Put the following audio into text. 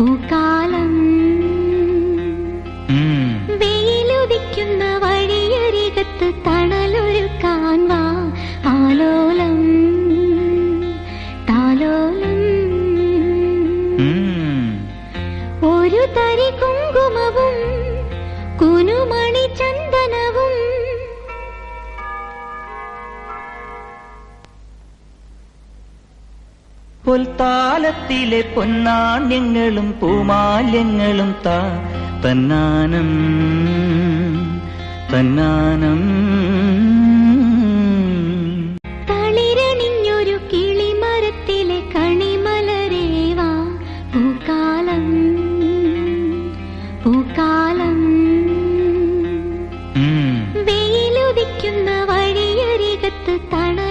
പൂക്കാലം. വെയിലുദിക്കുന്ന വഴിയരികത്ത് തണലൊരു കാൻവാ ആലോലം താലോലം. ഒരു തരി കുങ്കുമവും പൊൽത്താലത്തിലെ പൊന്നാണ്യങ്ങളും പൂമാല്യങ്ങളും താ. തന്നാനം തന്നാനം. തളിരണിഞ്ഞൊരു കിളിമരത്തിലെ കണിമലരേവാ പൂക്കാലം പൂക്കാലം. ഉം. വെയിലുദിക്കുന്ന വഴിയരികത്ത് തണലു